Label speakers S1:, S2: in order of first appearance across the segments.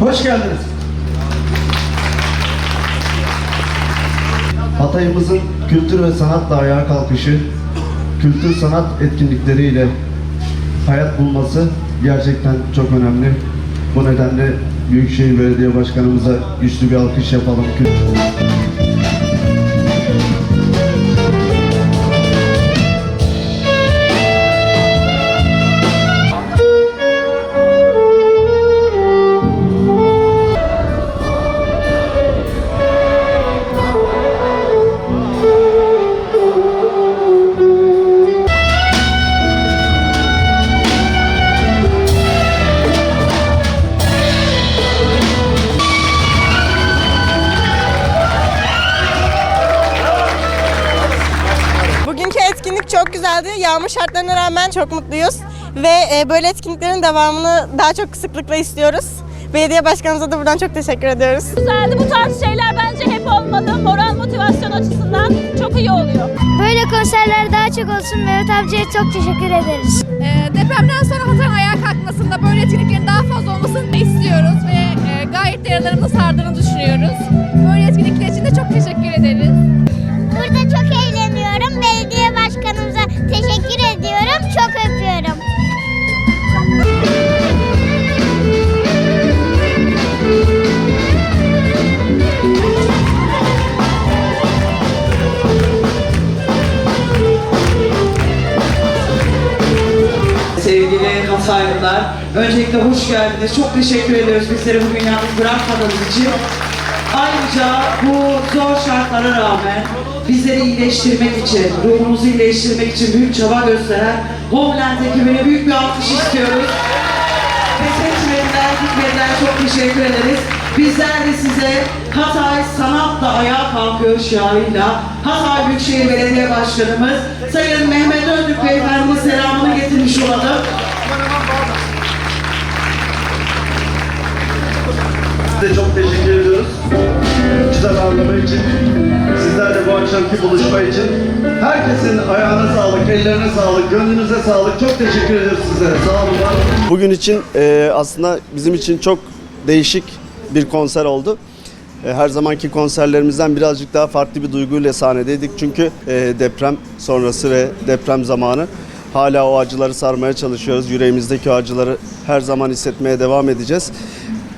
S1: Hoş geldiniz. Hatay'ımızın kültür ve sanatla ayağa kalkışı, kültür sanat etkinlikleriyle hayat bulması gerçekten çok önemli. Bu nedenle Büyükşehir Belediye Başkanımıza güçlü bir alkış yapalım.
S2: Bugünkü güzeldi. Yağmur şartlarına rağmen çok mutluyuz. Ve e, böyle etkinliklerin devamını daha çok sıklıkla istiyoruz. Belediye başkanımıza da buradan çok teşekkür ediyoruz.
S3: güzeldi. Bu tarz şeyler bence hep olmalı. Moral motivasyon açısından çok iyi oluyor.
S4: Böyle konserler daha çok olsun. Mehmet amcaya çok teşekkür ederiz.
S5: Ee, depremden sonra Hatay'ın ayağa kalkmasında böyle etkinliklerin daha fazla olmasını istiyoruz ve e, gayet de yaralarını sardığını düşünüyoruz. Böyle etkinlikler için de çok teşekkür
S4: Çok öpüyorum.
S6: Sevgili Hataylılar, öncelikle hoş geldiniz. Çok teşekkür ediyoruz bizleri bugün yalnız bırakmadığınız için. Ayrıca bu şartlara rağmen bizleri iyileştirmek için, ruhumuzu iyileştirmek için büyük çaba gösteren Homeland ekibine büyük bir alkış istiyoruz. Pes etmediler, gitmediler. Çok teşekkür ederiz. Bizler de size Hatay Sanatla Ayağa Kalkıyor şiarıyla Hatay Büyükşehir Belediye Başkanımız Sayın Mehmet Öndük Beyefendimiz selamını getirmiş olalım.
S1: Size çok teşekkür ediyoruz. Güzel ağırlama için, akşamki buluşma için. Herkesin ayağına sağlık, ellerine sağlık, gönlünüze sağlık. Çok teşekkür ediyoruz sizlere. Sağ olun.
S7: Bugün için e, aslında bizim için çok değişik bir konser oldu. E, her zamanki konserlerimizden birazcık daha farklı bir duyguyla sahnedeydik. Çünkü e, deprem sonrası ve deprem zamanı hala o acıları sarmaya çalışıyoruz. Yüreğimizdeki acıları her zaman hissetmeye devam edeceğiz.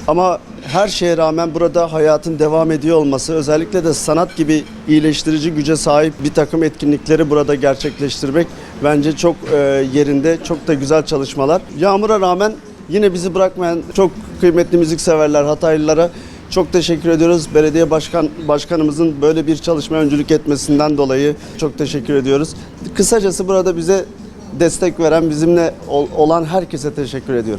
S7: Ama her şeye rağmen burada hayatın devam ediyor olması, özellikle de sanat gibi iyileştirici güce sahip bir takım etkinlikleri burada gerçekleştirmek bence çok e, yerinde, çok da güzel çalışmalar. Yağmura rağmen yine bizi bırakmayan çok kıymetli müzikseverler, Hataylılara çok teşekkür ediyoruz. Belediye başkan başkanımızın böyle bir çalışmaya öncülük etmesinden dolayı çok teşekkür ediyoruz. Kısacası burada bize destek veren, bizimle ol- olan herkese teşekkür ediyorum.